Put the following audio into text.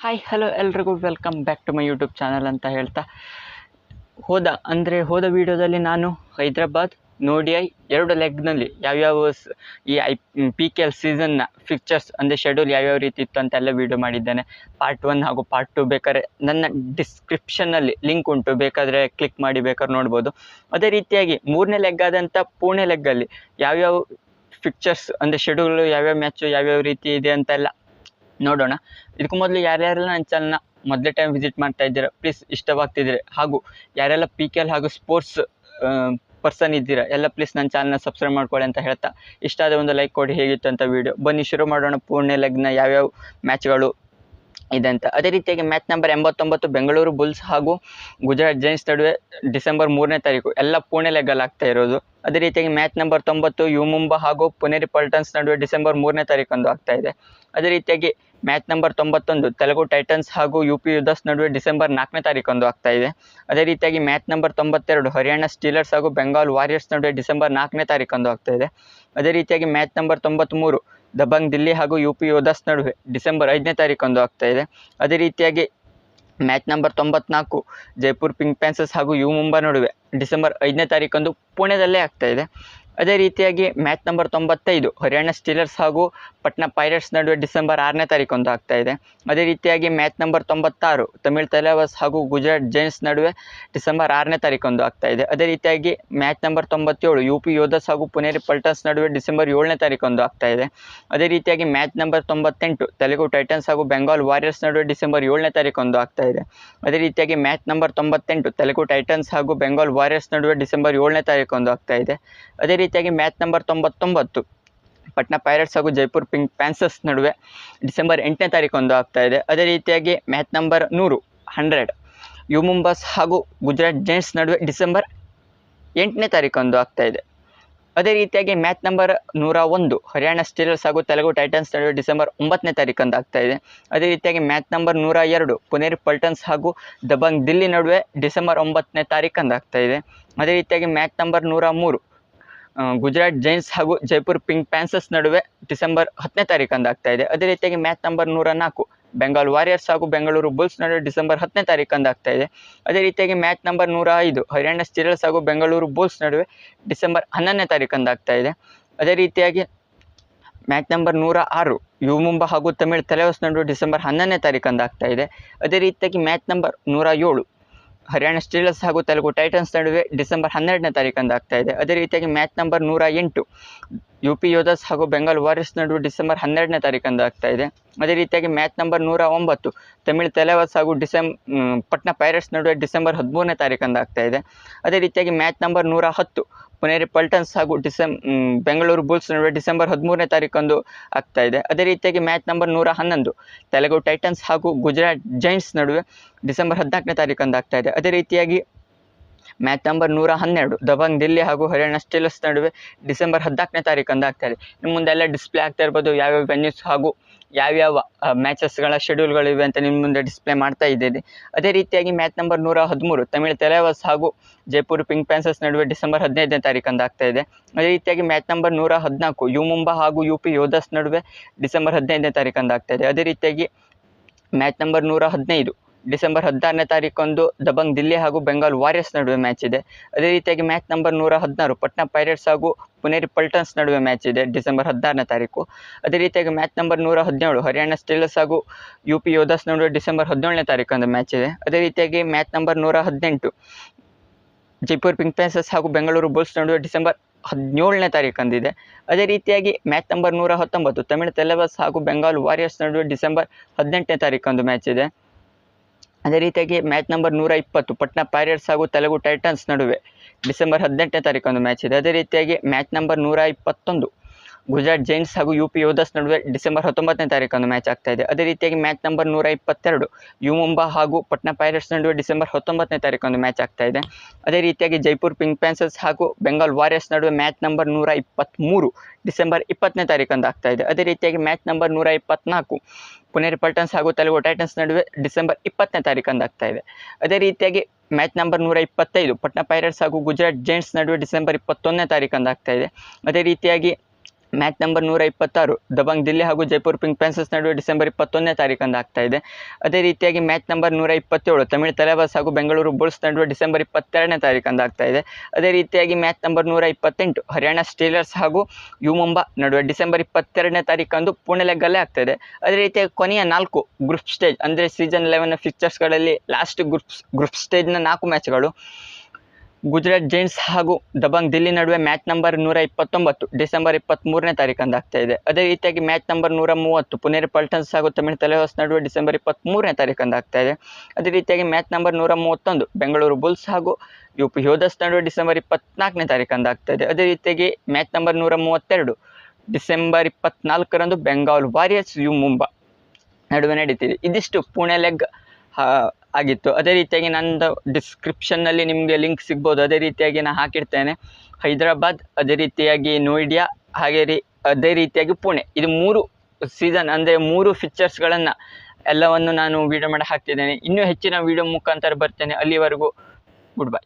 Hi hello ಎಲ್ರಿಗೂ. Welcome back to my YouTube channel ಅಂತ ಹೇಳ್ತಾ. ಹೋದ, ಅಂದರೆ ಹೋದ ವಿಡಿಯೋದಲ್ಲಿ ನಾನು ಹೈದ್ರಾಬಾದ್ ನೋಡಿಐ ಎರಡು ಲೆಗ್ನಲ್ಲಿ ಯಾವ್ಯಾವ ಈ ಐ ಪಿ ಕೆ ಎಲ್ ಸೀಸನ್ನ ಫಿಕ್ಚರ್ಸ್ ಅಂದರೆ ಶೆಡ್ಯೂಲ್ ಯಾವ್ಯಾವ ರೀತಿ ಇತ್ತು ಅಂತೆಲ್ಲ ವಿಡಿಯೋ ಮಾಡಿದ್ದೇನೆ. ಪಾರ್ಟ್ ಒನ್ ಹಾಗೂ ಪಾರ್ಟ್ ಟು ಬೇಕಾದ್ರೆ ನನ್ನ ಡಿಸ್ಕ್ರಿಪ್ಷನಲ್ಲಿ ಲಿಂಕ್ ಉಂಟು. ಬೇಕಾದರೆ ಕ್ಲಿಕ್ ಮಾಡಿ, ಬೇಕಾದ್ರೆ ನೋಡ್ಬೋದು. ಅದೇ ರೀತಿಯಾಗಿ ಮೂರನೇ ಲೆಗ್ ಆದಂಥ ಪುಣೆ ಲೆಗ್ಗಲ್ಲಿ ಯಾವ್ಯಾವ ಫಿಕ್ಚರ್ಸ್ ಅಂದರೆ ಶೆಡ್ಯೂಲ್ ಯಾವ್ಯಾವ ಮ್ಯಾಚು ಯಾವ್ಯಾವ ರೀತಿ ಇದೆ ಅಂತೆಲ್ಲ ನೋಡೋಣ. ಇದಕ್ಕೂ ಮೊದಲು ಯಾರ್ಯಾರೆಲ್ಲ ನನ್ನ ಚಾನಲ್ನ ಮೊದಲೇ ಟೈಮ್ ವಿಸಿಟ್ ಮಾಡ್ತಾ ಇದ್ದೀರಾ ಪ್ಲೀಸ್ ಇಷ್ಟವಾಗ್ತಿದ್ದೀರಿ ಹಾಗೂ ಯಾರೆಲ್ಲ ಪಿ ಕೆ ಎಲ್ ಹಾಗೂ ಸ್ಪೋರ್ಟ್ಸ್ ಪರ್ಸನ್ ಇದ್ದೀರಾ, ಎಲ್ಲ ಪ್ಲೀಸ್ ನನ್ನ ಚಾನಲ್ನ ಸಬ್ಸ್ಕ್ರೈಬ್ ಮಾಡ್ಕೊಳ್ಳಿ ಅಂತ ಹೇಳ್ತಾ. ಇಷ್ಟ ಆದ ಒಂದು ಲೈಕ್ ಕೊಡಿ, ಹೇಗಿತ್ತು ಅಂತ ವೀಡಿಯೋ ಬನ್ನಿ, ಶುರು ಮಾಡೋಣ ಪೂರ್ಣೆ ಲೆಗ್ನ, ಯಾವ್ಯಾವ ಮ್ಯಾಚ್ಗಳು ಇದೆ ಅಂತ ಅದೇ ರೀತಿಯಾಗಿ ಮ್ಯಾಚ್ ನಂಬರ್ ಎಂಬತ್ತೊಂಬತ್ತು ಬೆಂಗಳೂರು ಬುಲ್ಸ್ ಹಾಗೂ ಗುಜರಾತ್ ಜೈನ್ಸ್ ನಡುವೆ ಡಿಸೆಂಬರ್ ಮೂರನೇ ತಾರೀಕು ಎಲ್ಲ ಪುಣೆ ಲೆಗಲ್ ಆಗ್ತಾ ಇರೋದು. ಅದೇ ರೀತಿಯಾಗಿ ಮ್ಯಾಚ್ ನಂಬರ್ ತೊಂಬತ್ತು ಯು ಮುಂಬಾ ಹಾಗೂ ಪುನೇರಿ ಪಲ್ಟನ್ಸ್ ನಡುವೆ ಡಿಸೆಂಬರ್ ಮೂರನೇ ತಾರೀಕಂದು ಆಗ್ತಾ ಇದೆ. ಅದೇ ರೀತಿಯಾಗಿ ಮ್ಯಾಚ್ ನಂಬರ್ ತೊಂಬತ್ತೊಂದು ತೆಲುಗು ಟೈಟನ್ಸ್ ಹಾಗೂ ಯು ಪಿ ಯುದಸ್ ನಡುವೆ ಡಿಸೆಂಬರ್ ನಾಲ್ಕನೇ ತಾರೀಕಂದು ಆಗ್ತಾ ಇದೆ. ಅದೇ ರೀತಿಯಾಗಿ ಮ್ಯಾಚ್ ನಂಬರ್ ತೊಂಬತ್ತೆರಡು ಹರಿಯಾಣ ಸ್ಟೀಲರ್ಸ್ ಹಾಗೂ ಬೆಂಗಾಲ್ ವಾರಿಯರ್ಸ್ ನಡುವೆ ಡಿಸೆಂಬರ್ ನಾಲ್ಕನೇ ತಾರೀಕಂದು ಆಗ್ತಾ ಇದೆ. ಅದೇ ರೀತಿಯಾಗಿ ಮ್ಯಾಚ್ ನಂಬರ್ ತೊಂಬತ್ತ್ಮೂರು ದಬಂಗ್ ದಿಲ್ಲಿ ಹಾಗೂ ಯು ಪಿ ಯೋಧಾಸ್ ನಡುವೆ ಡಿಸೆಂಬರ್ ಐದನೇ ತಾರೀಕೊಂದು ಆಗ್ತಾ ಇದೆ. ಅದೇ ರೀತಿಯಾಗಿ ಮ್ಯಾಚ್ ನಂಬರ್ ತೊಂಬತ್ನಾಲ್ಕು ಜೈಪುರ್ ಪಿಂಕ್ ಪ್ಯಾನ್ಸಸ್ ಹಾಗೂ ಯು ಮುಂಬಾ ನಡುವೆ ಡಿಸೆಂಬರ್ ಐದನೇ ತಾರೀಕಂದು ಪುಣೆದಲ್ಲೇ ಆಗ್ತಾ ಇದೆ. ಅದೇ ರೀತಿಯಾಗಿ ಮ್ಯಾಚ್ ನಂಬರ್ ತೊಂಬತ್ತೈದು ಹರಿಯಾಣ ಸ್ಟೀಲರ್ಸ್ ಹಾಗೂ ಪಟ್ನಾ ಪೈರೇಟ್ಸ್ ನಡುವೆ ಡಿಸೆಂಬರ್ ಆರನೇ ತಾರೀಕೊಂದು ಆಗ್ತಾ ಇದೆ. ಅದೇ ರೀತಿಯಾಗಿ ಮ್ಯಾಚ್ ನಂಬರ್ ತೊಂಬತ್ತಾರು ತಮಿಳ್ ತೈಲಾವಸ್ ಹಾಗೂ ಗುಜರಾತ್ ಜೈನ್ಸ್ ನಡುವೆ ಡಿಸೆಂಬರ್ ಆರನೇ ತಾರೀಕೊಂದು ಆಗ್ತಾ ಇದೆ. ಅದೇ ರೀತಿಯಾಗಿ ಮ್ಯಾಚ್ ನಂಬರ್ ತೊಂಬತ್ತೇಳು ಯು ಪಿ ಯೋಧಸ್ ಹಾಗೂ ಪುನೇರಿ ಪಲ್ಟನ್ಸ್ ನಡುವೆ ಡಿಸೆಂಬರ್ ಏಳನೇ ತಾರೀಕೊಂದು ಆಗ್ತಾ ಇದೆ. ಅದೇ ರೀತಿಯಾಗಿ ಮ್ಯಾಚ್ ನಂಬರ್ ತೊಂಬತ್ತೆಂಟು ತೆಲುಗು ಟೈಟನ್ಸ್ ಹಾಗೂ ಬೆಂಗಾಲ್ ವಾರಿಯರ್ಸ್ ನಡುವೆ ಡಿಸೆಂಬರ್ ಏಳನೇ ತಾರೀಕೊಂದು ಆಗ್ತಾ ಇದೆ. ಅದೇ ರೀತಿಯಾಗಿ ಮ್ಯಾಚ್ ನಂಬರ್ ತೊಂಬತ್ತೆಂಟು ತೆಲುಗು ಟೈಟನ್ಸ್ ಹಾಗೂ ಬೆಂಗಾಲ್ ವಾರಿಯರ್ಸ್ ನಡುವೆ ಡಿಸೆಂಬರ್ ಏಳನೇ ತಾರೀಕಂದು ಆಗ್ತಾ ಇದೆ. ಅದೇ ರೀತಿಯಾಗಿ ಮ್ಯಾಚ್ ನಂಬರ್ ತೊಂಬತ್ತೊಂಬತ್ತು, ಪಟ್ನಾ ಪೈರೇಟ್ಸ್ ಹಾಗೂ ಜೈಪುರ್ ಪಿಂಕ್ ಪ್ಯಾನ್ಸಸ್ ನಡುವೆ ಡಿಸೆಂಬರ್ ಎಂಟನೇ ತಾರೀಕಂದು ಆಗ್ತಾ ಇದೆ. ಅದೇ ರೀತಿಯಾಗಿ ಮ್ಯಾಚ್ ನಂಬರ್ ನೂರು, ಹಂಡ್ರೆಡ್ ಯು ಮುಂಬಾಸ್ ಹಾಗೂ ಗುಜರಾತ್ ಜೈಂಟ್ಸ್ ನಡುವೆ ಡಿಸೆಂಬರ್ ಎಂಟನೇ ತಾರೀಕಂದು ಆಗ್ತಾ ಇದೆ. ಅದೇ ರೀತಿಯಾಗಿ ಮ್ಯಾಚ್ ನಂಬರ್ ನೂರ ಒಂದು, ಹರಿಯಾಣ ಸ್ಟೀಲರ್ಸ್ ಹಾಗೂ ತೆಲುಗು ಟೈಟನ್ಸ್ ನಡುವೆ ಡಿಸೆಂಬರ್ ಒಂಬತ್ತನೇ ತಾರೀಕಂದು ಆಗ್ತಾ ಇದೆ. ಅದೇ ರೀತಿಯಾಗಿ ಮ್ಯಾಚ್ ನಂಬರ್ ನೂರ ಎರಡು ಪುನೇರಿ ಪಲ್ಟನ್ಸ್ ಹಾಗೂ ದಬಂಗ್ ದಿಲ್ಲಿ ನಡುವೆ ಡಿಸೆಂಬರ್ ಒಂಬತ್ತನೇ ತಾರೀಕಂದು ಆಗ್ತಾ ಇದೆ. ಅದೇ ರೀತಿಯಾಗಿ ಮ್ಯಾಚ್ ನಂಬರ್ ನೂರ ಮೂರು ಗುಜರಾತ್ ಜೈನ್ಸ್ ಹಾಗೂ ಜೈಪುರ್ ಪಿಂಕ್ ಪ್ಯಾನ್ಸಸ್ ನಡುವೆ ಡಿಸೆಂಬರ್ ಹತ್ತನೇ ತಾರೀಕಂದು ಆಗ್ತಾ ಇದೆ. ಅದೇ ರೀತಿಯಾಗಿ ಮ್ಯಾಚ್ ನಂಬರ್ ನೂರ ನಾಲ್ಕು ಬೆಂಗಾಲ್ ವಾರಿಯರ್ಸ್ ಹಾಗೂ ಬೆಂಗಳೂರು ಬುಲ್ಸ್ ನಡುವೆ ಡಿಸೆಂಬರ್ ಹತ್ತನೇ ತಾರೀಕಂದು ಆಗ್ತಾ ಇದೆ. ಅದೇ ರೀತಿಯಾಗಿ ಮ್ಯಾಚ್ ನಂಬರ್ ನೂರ ಐದು ಹರಿಯಾಣ ಸ್ಟೀಲರ್ಸ್ ಹಾಗೂ ಬೆಂಗಳೂರು ಬುಲ್ಸ್ ನಡುವೆ ಡಿಸೆಂಬರ್ ಹನ್ನೊಂದನೇ ತಾರೀಕಂದು ಆಗ್ತಾ ಇದೆ. ಅದೇ ರೀತಿಯಾಗಿ ಮ್ಯಾಚ್ ನಂಬರ್ ನೂರ ಆರು ಯು ಮುಂಬಾ ಹಾಗೂ ತಮಿಳ್ ತಲೆವಸ್ ನಡುವೆ ಡಿಸೆಂಬರ್ ಹನ್ನೊಂದನೇ ತಾರೀಕಂದು ಆಗ್ತಾ ಇದೆ. ಅದೇ ರೀತಿಯಾಗಿ ಮ್ಯಾಚ್ ನಂಬರ್ ನೂರ ಏಳು ಹರಿಯಾಣ ಸ್ಟೀಲರ್ಸ್ ಹಾಗೂ ತೆಲುಗು ಟೈಟನ್ಸ್ ನಡುವೆ ಡಿಸೆಂಬರ್ ಹನ್ನೆರಡನೇ ತಾರೀಕಂದು ಆಗ್ತಾ ಇದೆ. ಅದೇ ರೀತಿಯಾಗಿ ಮ್ಯಾಚ್ ನಂಬರ್ ನೂರ ಎಂಟು ಯು ಪಿ ಯೋಧಸ್ ಹಾಗೂ ಬೆಂಗಾಲ್ ವಾರಿಯರ್ಸ್ ನಡುವೆ ಡಿಸೆಂಬರ್ ಹನ್ನೆರಡನೇ ತಾರೀಕಂದು ಆಗ್ತಾ ಇದೆ. ಅದೇ ರೀತಿಯಾಗಿ ಮ್ಯಾಚ್ ನಂಬರ್ ನೂರ ಒಂಬತ್ತು ತಮಿಳು ತೆಲೆವಸ್ ಹಾಗೂ ಡಿಸೆಂ ಮ್, ಪಟ್ನಾ ಪೈರೇಟ್ಸ್ ನಡುವೆ ಡಿಸೆಂಬರ್ ಹದಿಮೂರನೇ ತಾರೀಕಂದು ಆಗ್ತಾ ಇದೆ. ಅದೇ ರೀತಿಯಾಗಿ ಮ್ಯಾಚ್ ನಂಬರ್ ನೂರ ಹತ್ತು ಪುನೇರಿ ಪಲ್ಟನ್ಸ್ ಹಾಗೂ ಡಿಸೆಂ ಬೆಂಗಳೂರು ಬುಲ್ಸ್ ನಡುವೆ ಡಿಸೆಂಬರ್ ಹದಿಮೂರನೇ ತಾರೀಕಂದು ಆಗ್ತಾ ಇದೆ. ಅದೇ ರೀತಿಯಾಗಿ ಮ್ಯಾಚ್ ನಂಬರ್ ನೂರ ಹನ್ನೊಂದು, ತೆಲುಗು ಟೈಟನ್ಸ್ ಹಾಗೂ ಗುಜರಾತ್ ಜೈಂಟ್ಸ್ ನಡುವೆ ಡಿಸೆಂಬರ್ ಹದಿನಾಲ್ಕನೇ ತಾರೀಕಂದು ಆಗ್ತಾ ಇದೆ. ಅದೇ ರೀತಿಯಾಗಿ ಮ್ಯಾಚ್ ನಂಬರ್ ನೂರ ಹನ್ನೆರಡು. ದಬಂಗ್ ದಿಲ್ಲಿ ಹಾಗೂ ಹರಿಯಾಣ ಸ್ಟೀಲರ್ಸ್ ನಡುವೆ ಡಿಸೆಂಬರ್ ಹದಿನಾಲ್ಕನೇ ತಾರೀಕಂದು ಆಗ್ತಾ ಇದೆ. ನಿಮ್ಮ ಮುಂದೆಲ್ಲ ಡಿಸ್ಪ್ಲೇ ಆಗ್ತಾ ಇರ್ಬೋದು. ಯಾವ್ಯಾವ ವೆನ್ಯೂಸ್ ಹಾಗೂ ಯಾವ್ಯಾವ ಮ್ಯಾಚಸ್ಗಳ ಶೆಡ್ಯೂಲ್ಗಳಿವೆ ಅಂತ ನಿಮ್ಮ ಮುಂದೆ ಡಿಸ್ಪ್ಲೇ ಮಾಡ್ತಾ ಇದ್ದೇನೆ ಅದೇ ರೀತಿಯಾಗಿ ಮ್ಯಾಚ್ ನಂಬರ್ ನೂರ ಹದಿಮೂರು, ತಮಿಳ್ ತೆಲೆವಸ್ ಹಾಗೂ ಜೈಪುರ್ ಪಿಂಕ್ ಪ್ಯಾನ್ಸಸ್ ನಡುವೆ ಡಿಸೆಂಬರ್ ಹದಿನೈದನೇ ತಾರೀಕಂದು ಆಗ್ತಾ ಇದೆ. ಅದೇ ರೀತಿಯಾಗಿ ಮ್ಯಾಚ್ ನಂಬರ್ ನೂರ ಹದಿನಾಲ್ಕು, ಯು ಮುಂಬಾ ಹಾಗೂ ಯು ಪಿ ಯೋಧಸ್ ನಡುವೆ ಡಿಸೆಂಬರ್ ಹದಿನೈದನೇ ತಾರೀಕಂದು ಆಗ್ತಾ ಇದೆ. ಅದೇ ರೀತಿಯಾಗಿ ಮ್ಯಾಚ್ ನಂಬರ್ ನೂರ ಹದಿನೈದು ಡಿಸೆಂಬರ್ ಹದಿನಾರನೇ ತಾರೀಕೊಂದು ದಬಂಗ್ ದಿಲ್ಲಿ ಹಾಗೂ ಬೆಂಗಾಲ್ ವಾರಿಯರ್ಸ್ ನಡುವೆ ಮ್ಯಾಚ್ ಇದೆ. ಅದೇ ರೀತಿಯಾಗಿ ಮ್ಯಾಚ್ ನಂಬರ್ ನೂರ ಹದಿನಾರು, ಪಟ್ನಾ ಪೈರೇಟ್ಸ್ ಹಾಗೂ ಪುನೇರಿ ಪಲ್ಟನ್ಸ್ ನಡುವೆ ಮ್ಯಾಚ್ ಇದೆ ಡಿಸೆಂಬರ್ ಹದಿನಾರನೇ ತಾರೀಕು ಅದೇ ರೀತಿಯಾಗಿ ಮ್ಯಾಚ್ ನಂಬರ್ ನೂರ ಹದಿನೇಳು, ಹರಿಯಾಣ ಸ್ಟೀಲರ್ಸ್ ಹಾಗೂ ಯು ಪಿ ಯೋಧಾಸ್ ನಡುವೆ ಡಿಸೆಂಬರ್ ಹದಿನೇಳನೇ ತಾರೀಕಂದು ಮ್ಯಾಚ್ ಇದೆ. ಅದೇ ರೀತಿಯಾಗಿ ಮ್ಯಾಚ್ ನಂಬರ್ ನೂರ ಹದಿನೆಂಟು, ಜೈಪುರ್ ಪಿಂಕ್ ಪ್ಯಾನ್ಸಸ್ ಹಾಗೂ ಬೆಂಗಳೂರು ಬುಲ್ಸ್ ನಡುವೆ ಡಿಸೆಂಬರ್ ಹದಿನೇಳನೇ ತಾರೀಕಂದಿದೆ ಅದೇ ರೀತಿಯಾಗಿ ಮ್ಯಾಚ್ ನಂಬರ್ ನೂರ ಹತ್ತೊಂಬತ್ತು, ತಮಿಳು ತೆಲೆವಸ್ ಹಾಗೂ ಬೆಂಗಾಲ್ ವಾರಿಯರ್ಸ್ ನಡುವೆ ಡಿಸೆಂಬರ್ ಹದಿನೆಂಟನೇ ತಾರೀಕಂದು ಮ್ಯಾಚ್ ಇದೆ. ಅದೇ ರೀತಿಯಾಗಿ ಮ್ಯಾಚ್ ನಂಬರ್ ನೂರ ಇಪ್ಪತ್ತು, ಪಟ್ನಾ ಪೈರೇಟ್ಸ್ ಹಾಗೂ ತೆಲುಗು ಟೈಟನ್ಸ್ ನಡುವೆ ಡಿಸೆಂಬರ್ ಹದಿನೆಂಟನೇ ತಾರೀಕೊಂದು ಮ್ಯಾಚ್ ಇದೆ. ಅದೇ ರೀತಿಯಾಗಿ ಮ್ಯಾಚ್ ನಂಬರ್ ನೂರ ಇಪ್ಪತ್ತೊಂದು ಗುಜರಾತ್ ಜೈನ್ಸ್ ಹಾಗೂ ಯು ಪಿ ಯೋಧಸ್ ನಡುವೆ ಡಿಸೆಂಬರ್ ಹತ್ತೊಂಬತ್ತನೇ ತಾರೀಕಂದು ಮ್ಯಾಚ್ ಆಗ್ತಾ ಇದೆ. ಅದೇ ರೀತಿಯಾಗಿ ಮ್ಯಾಚ್ ನಂಬರ್ ನೂರ ಇಪ್ಪತ್ತೆರಡು ಯು ಮುಂಬಾ ಹಾಗೂ ಪಟ್ನಾ ಪೈರೇಟ್ಸ್ ನಡುವೆ ಡಿಸೆಂಬರ್ ಹತ್ತೊಂಬತ್ತನೇ ತಾರೀಕಂದು ಮ್ಯಾಚ್ ಆಗ್ತಾ ಇದೆ. ಅದೇ ರೀತಿಯಾಗಿ ಜೈಪುರ್ ಪಿಂಕ್ ಪ್ಯಾನ್ಸಸ್ ಹಾಗೂ ಬೆಂಗಾಲ್ ವಾರಿಯರ್ಸ್ ನಡುವೆ ಮ್ಯಾಚ್ ನಂಬರ್ ನೂರ ಇಪ್ಪತ್ತ್ಮೂರು ಡಿಸೆಂಬರ್ ಇಪ್ಪತ್ತನೇ ತಾರೀಕಂದು ಆಗ್ತಾ ಇದೆ. ಅದೇ ರೀತಿಯಾಗಿ ಮ್ಯಾಚ್ ನಂಬರ್ ನೂರ ಇಪ್ಪತ್ನಾಲ್ಕು ಪುನೇರಿ ಪಲ್ಟನ್ಸ್ ಹಾಗೂ ತೆಲುಗು ಟೈಟನ್ಸ್ ನಡುವೆ ಡಿಸೆಂಬರ್ ಇಪ್ಪತ್ತನೇ ತಾರೀಕಂದು ಆಗ್ತಾ ಇದೆ. ಅದೇ ರೀತಿಯಾಗಿ ಮ್ಯಾಚ್ ನಂಬರ್ ನೂರ ಇಪ್ಪತ್ತೈದು ಪಟ್ನಾ ಪೈರೇಟ್ಸ್ ಹಾಗೂ ಗುಜರಾತ್ ಜೈಂಟ್ಸ್ ನಡುವೆ ಡಿಸೆಂಬರ್ ಇಪ್ಪತ್ತೊಂದನೇ ತಾರೀಕಂದು ಆಗ್ತಾ ಇದೆ. ಅದೇ ರೀತಿಯಾಗಿ ಮ್ಯಾಚ್ ನಂಬರ್ ನೂರ ಇಪ್ಪತ್ತಾರು ದಬಂಗ್ ದಿಲ್ಲಿ ಹಾಗೂ ಜೈಪುರ್ ಪಿಂಕ್ ಪ್ಯಾನ್ಸಸ್ ನಡುವೆ ಡಿಸೆಂಬರ್ ಇಪ್ಪತ್ತೊಂದನೇ ತಾರೀಕಂದು ಆಗ್ತಾ ಇದೆ. ಅದೇ ರೀತಿಯಾಗಿ ಮ್ಯಾಚ್ ನಂಬರ್ ನೂರ ಇಪ್ಪತ್ತೇಳು ತಮಿಳು ತಲೆಬಾಸ್ ಹಾಗೂ ಬೆಂಗಳೂರು ಬುಲ್ಸ್ ನಡುವೆ ಡಿಸೆಂಬರ್ ಇಪ್ಪತ್ತೆರಡನೇ ತಾರೀಕಂದು ಆಗ್ತಾ ಇದೆ. ಅದೇ ರೀತಿಯಾಗಿ ಮ್ಯಾಚ್ ನಂಬರ್ ನೂರ ಇಪ್ಪತ್ತೆಂಟು ಹರಿಯಾಣ ಸ್ಟೀಲರ್ಸ್ ಹಾಗೂ ಯು ಮುಂಬಾ ನಡುವೆ ಡಿಸೆಂಬರ್ ಇಪ್ಪತ್ತೆರಡನೇ ತಾರೀಕಂದು ಪುಣೆ ಲೆಗ್ಗಲ್ಲೇ ಆಗ್ತಾ ಇದೆ. ಅದೇ ರೀತಿಯಾಗಿ ಕೊನೆಯ ನಾಲ್ಕು ಗ್ರೂಪ್ ಸ್ಟೇಜ್ ಅಂದರೆ ಸೀಸನ್ ಲೆವೆನ್ ಫಿಕ್ಚರ್ಸ್ಗಳಲ್ಲಿ ಲಾಸ್ಟ್ ಗ್ರೂಪ್ಸ್ ಗ್ರೂಪ್ ಸ್ಟೇಜ್ನ ನಾಲ್ಕು ಮ್ಯಾಚ್ಗಳು ಗುಜರಾತ್ ಜೈಂಟ್ಸ್ ಹಾಗೂ ದಬಂಗ್ ದಿಲ್ಲಿ ನಡುವೆ ಮ್ಯಾಚ್ ನಂಬರ್ ನೂರ ಇಪ್ಪತ್ತೊಂಬತ್ತು ಡಿಸೆಂಬರ್ ಇಪ್ಪತ್ತ್ಮೂರನೇ ತಾರೀಕಂದು ಆಗ್ತಾ ಇದೆ. ಅದೇ ರೀತಿಯಾಗಿ ಮ್ಯಾಚ್ ನಂಬರ್ ನೂರ ಮೂವತ್ತು ಪುನೇರಿ ಪಲ್ಟನ್ಸ್ ಹಾಗೂ ತಮಿಳು ತಲೆಹಾಸ್ ನಡುವೆ ಡಿಸೆಂಬರ್ ಇಪ್ಪತ್ತ್ಮೂರನೇ ತಾರೀಕಂದು ಆಗ್ತಾ ಇದೆ. ಅದೇ ರೀತಿಯಾಗಿ ಮ್ಯಾಚ್ ನಂಬರ್ ನೂರ ಮೂವತ್ತೊಂದು ಬೆಂಗಳೂರು ಬುಲ್ಸ್ ಹಾಗೂ ಯು ಪಿ ಯೋಧಸ್ ನಡುವೆ ಡಿಸೆಂಬರ್ ಇಪ್ಪತ್ನಾಲ್ಕನೇ ತಾರೀಕಂದು ಇದೆ. ಅದೇ ರೀತಿಯಾಗಿ ಮ್ಯಾಚ್ ನಂಬರ್ ನೂರ ಮೂವತ್ತೆರಡು ಡಿಸೆಂಬರ್ ಇಪ್ಪತ್ನಾಲ್ಕರಂದು ಬೆಂಗಾಲ್ ವಾರಿಯರ್ಸ್ ಯು ಮುಂಬಾ ನಡುವೆ ನಡೀತಿದೆ ಇದಿಷ್ಟು ಪುಣೆ ಲೆಗ್ ಆಗಿತ್ತು. ಅದೇ ರೀತಿಯಾಗಿ ನಂದು ಡಿಸ್ಕ್ರಿಪ್ಷನ್ನಲ್ಲಿ ನಿಮಗೆ ಲಿಂಕ್ ಸಿಗ್ಬೋದು. ಅದೇ ರೀತಿಯಾಗಿ ನಾನು ಹಾಕಿರ್ತೇನೆ ಹೈದರಾಬಾದ್, ಅದೇ ರೀತಿಯಾಗಿ ನೋಯ್ಡಿಯಾ, ಹಾಗೆ ರೀ, ಅದೇ ರೀತಿಯಾಗಿ ಪುಣೆ. ಇದು ಮೂರು ಸೀಸನ್ ಅಂದರೆ ಮೂರು ಫಿಕ್ಚರ್ಸ್ಗಳನ್ನು ಎಲ್ಲವನ್ನು ನಾನು ವೀಡಿಯೋ ಮಾಡಿ ಹಾಕ್ತಿದ್ದೇನೆ. ಇನ್ನೂ ಹೆಚ್ಚಿನ ವೀಡಿಯೋ ಮುಖಾಂತರ ಬರ್ತೇನೆ. ಅಲ್ಲಿವರೆಗೂ ಗುಡ್ ಬೈ